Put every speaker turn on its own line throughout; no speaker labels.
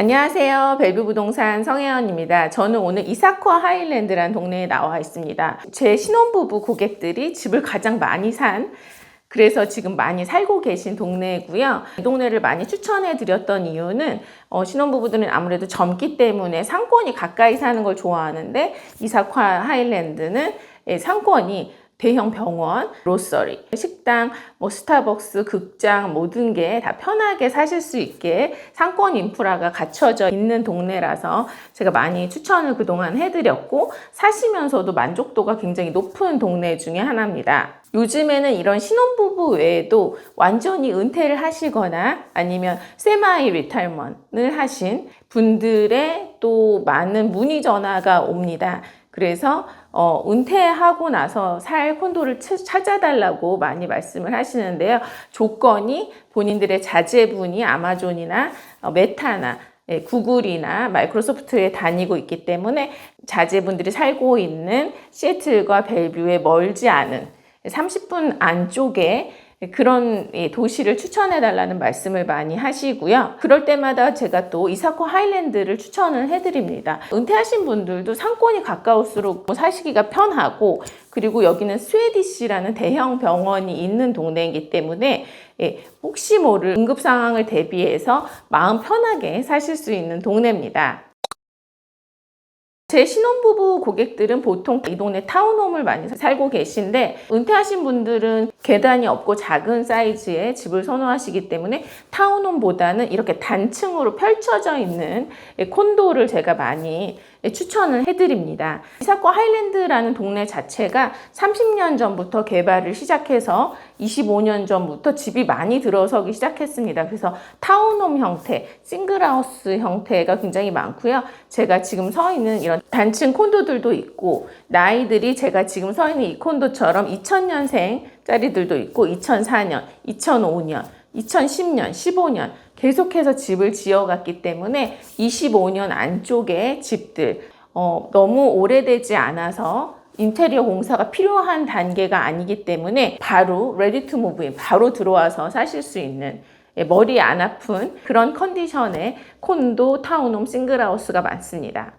안녕하세요. 벨뷰 부동산 성혜연입니다. 저는 오늘 이사쿠아 하일랜드라는 동네에 나와 있습니다. 제 신혼부부 고객들이 집을 가장 많이 산 그래서 지금 많이 살고 계신 동네고요. 이 동네를 많이 추천해 드렸던 이유는 어, 신혼부부들은 아무래도 젊기 때문에 상권이 가까이 사는 걸 좋아하는데 이사쿠아 하일랜드는 예, 상권이 대형 병원, 로서리, 식당, 뭐 스타벅스, 극장 모든 게 다 편하게 사실 수 있게 상권 인프라가 갖춰져 있는 동네라서 제가 많이 추천을 그동안 해드렸고 사시면서도 만족도가 굉장히 높은 동네 중에 하나입니다. 요즘에는 이런 신혼부부 외에도 완전히 은퇴를 하시거나 아니면 세마이 리타이먼을 하신 분들의 또 많은 문의 전화가 옵니다. 그래서 어, 은퇴하고 나서 살 콘도를 치- 찾아달라고 많이 말씀을 하시는데요. 조건이 본인들의 자제분이 아마존이나 어, 메타나 예, 구글이나 마이크로소프트에 다니고 있기 때문에 자제분들이 살고 있는 시애틀과 벨뷰에 멀지 않은 30분 안쪽에 그런 예, 도시를 추천해 달라는 말씀을 많이 하시고요. 그럴 때마다 제가 또 이사코 하일랜드를 추천을 해드립니다. 은퇴하신 분들도 상권이 가까울수록 뭐 사시기가 편하고 그리고 여기는 스웨디시라는 대형 병원이 있는 동네이기 때문에 예, 혹시 모를 응급 상황을 대비해서 마음 편하게 사실 수 있는 동네입니다. 제 신혼부부 고객들은 보통 이 동네 타운홈을 많이 살고 계신데 은퇴하신 분들은 계단이 없고 작은 사이즈의 집을 선호하시기 때문에 타운홈보다는 이렇게 단층으로 펼쳐져 있는 콘도를 제가 많이 추천을 해드립니다. 이사코 하일랜드라는 동네 자체가 30년 전부터 개발을 시작해서 25년 전부터 집이 많이 들어서기 시작했습니다. 그래서 타운홈 형태, 싱글하우스 형태가 굉장히 많고요. 제가 지금 서 있는 이런 단층 콘도들도 있고 나이들이 제가 지금 서 있는 이 콘도처럼 2000년생짜리들도 있고 2004년, 2005년, 2010년, 15년 계속해서 집을 지어갔기 때문에 25년 안쪽의 집들 어, 너무 오래되지 않아서 인테리어 공사가 필요한 단계가 아니기 때문에 바로 레디 투 무브인 바로 들어와서 사실 수 있는 예, 머리 안 아픈 그런 컨디션의 콘도, 타운홈, 싱글하우스가 많습니다.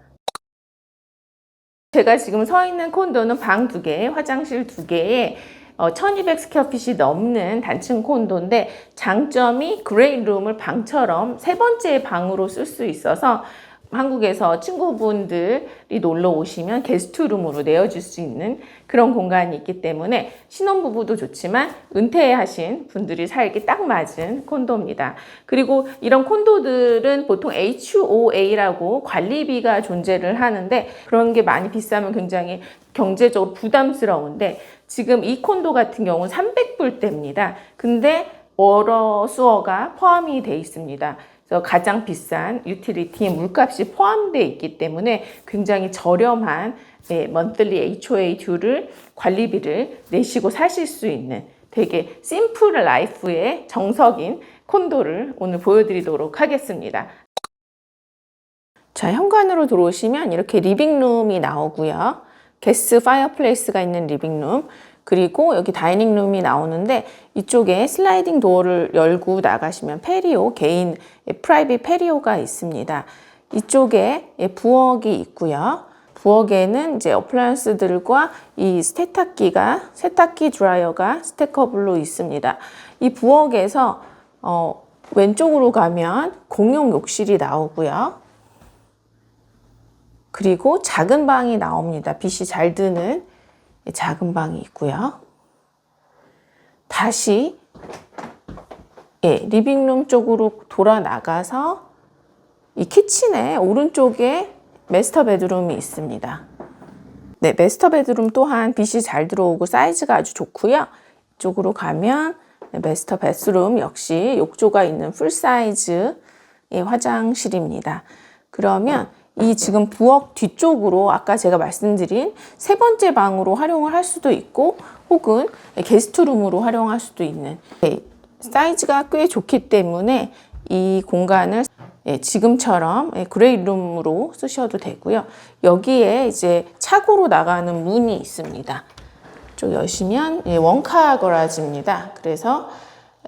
제가 지금 서 있는 콘도는 방 두 개, 화장실 두 개에 어, 1200 스퀘어핏이 넘는 단층 콘도인데 장점이 그레이룸을 방처럼 세 번째 방으로 쓸 수 있어서 한국에서 친구분들이 놀러 오시면 게스트룸으로 내어줄 수 있는 그런 공간이 있기 때문에 신혼부부도 좋지만 은퇴하신 분들이 살기 딱 맞은 콘도입니다. 그리고 이런 콘도들은 보통 HOA라고 관리비가 존재를 하는데 그런 게 많이 비싸면 굉장히 경제적으로 부담스러운데 지금 이 콘도 같은 경우는 300불대입니다. 근데 워러 수어가 포함이 돼 있습니다. 그래서 가장 비싼 유틸리티 물값이 포함되어 있기 때문에 굉장히 저렴한 예, monthly HOA 듀를 관리비를 내시고 사실 수 있는 되게 심플 라이프의 정석인 콘도를 오늘 보여드리도록 하겠습니다. 자, 현관으로 들어오시면 이렇게 리빙룸이 나오고요. 게스 파이어플레이스가 있는 리빙룸, 그리고 여기 다이닝룸이 나오는데 이쪽에 슬라이딩 도어를 열고 나가시면 페리오, 개인 프라이빗 페리오가 있습니다. 이쪽에 부엌이 있고요. 부엌에는 이제 어플라이언스들과 이 세탁기가 세탁기 드라이어가 스테커블로 있습니다. 이 부엌에서 어, 왼쪽으로 가면 공용 욕실이 나오고요. 그리고 작은 방이 나옵니다. 빛이 잘 드는 작은 방이 있고요. 다시 예, 리빙룸 쪽으로 돌아 나가서 이 키친의 오른쪽에 메스터 베드룸이 있습니다. 네, 메스터 베드룸 또한 빛이 잘 들어오고 사이즈가 아주 좋고요. 이쪽으로 가면 네, 메스터 베스룸 역시 욕조가 있는 풀 사이즈의 화장실입니다. 그러면 이 지금 부엌 뒤쪽으로 아까 제가 말씀드린 세 번째 방으로 활용을 할 수도 있고 혹은 게스트룸으로 활용할 수도 있는 네, 사이즈가 꽤 좋기 때문에 이 공간을 예, 지금처럼 예, 그레이룸으로 쓰셔도 되고요. 여기에 이제 차고로 나가는 문이 있습니다. 쪽 여시면 예, 원카 거라지입니다. 그래서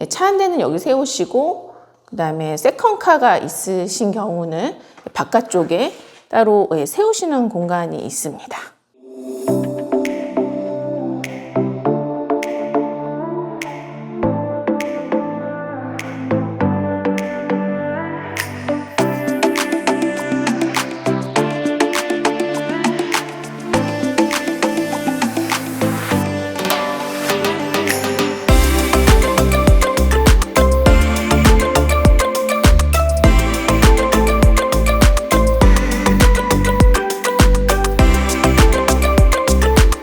차 한 대는 여기 세우시고 그 다음에 세컨카가 있으신 경우는 바깥쪽에 따로 예, 세우시는 공간이 있습니다.